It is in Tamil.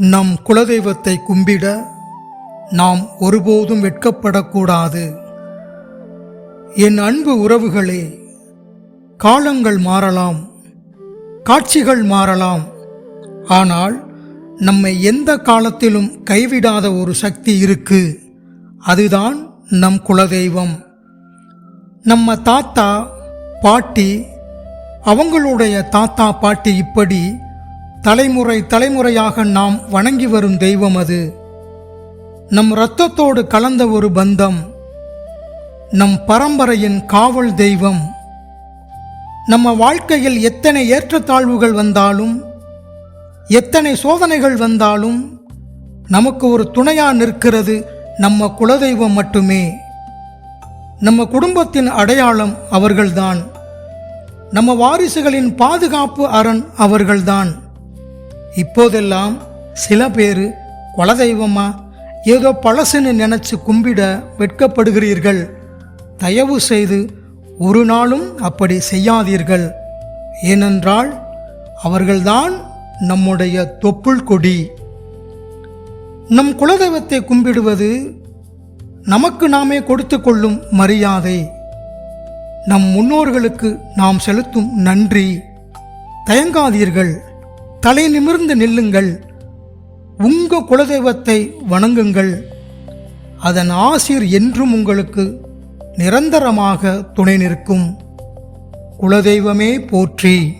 நம் குலதெய்வத்தை கும்பிட நாம் ஒருபோதும் வெட்கப்படக்கூடாது. என் அன்பு உறவுகளே காலங்கள் மாறலாம் காட்சிகள் மாறலாம். ஆனால் நம்மை எந்த காலத்திலும் கைவிடாத ஒரு சக்தி இருக்கு. அதுதான் நம் குலதெய்வம். நம்ம தாத்தா பாட்டி அவங்களுடைய தாத்தா பாட்டி இப்படி தலைமுறை தலைமுறையாக நாம் வணங்கி வரும் தெய்வம் அது. நம் இரத்தத்தோடு கலந்த ஒரு பந்தம். நம் பரம்பரையின் காவல் தெய்வம். நம்ம வாழ்க்கையில் எத்தனை ஏற்றத்தாழ்வுகள் வந்தாலும் எத்தனை சோதனைகள் வந்தாலும் நமக்கு ஒரு துணையாக நிற்கிறது நம்ம குலதெய்வம் மட்டுமே. நம்ம குடும்பத்தின் அடையாளம் அவர்கள்தான். நம்ம வாரிசுகளின் பாதுகாப்பு அரண் அவர்கள்தான். இப்போதெல்லாம் சில பேர் குலதெய்வமா ஏதோ பழசுன்னு நினச்சி கும்பிட வெட்கப்படுகிறீர்கள். தயவு செய்து ஒரு நாளும் அப்படி செய்யாதீர்கள். ஏனென்றால் அவர்கள்தான் நம்முடைய தொப்புள் கொடி. நம் குலதெய்வத்தை கும்பிடுவது நமக்கு நாமே கொடுத்து கொள்ளும் மரியாதை. நம் முன்னோர்களுக்கு நாம் செலுத்தும் நன்றி. தயங்காதீர்கள். தலை நிமிர்ந்து நில்லுங்கள். உங்க குலதெய்வத்தை வணங்குங்கள். அதன் ஆசிர் என்றும் உங்களுக்கு நிரந்தரமாக துணை நிற்கும். குலதெய்வமே போற்றி.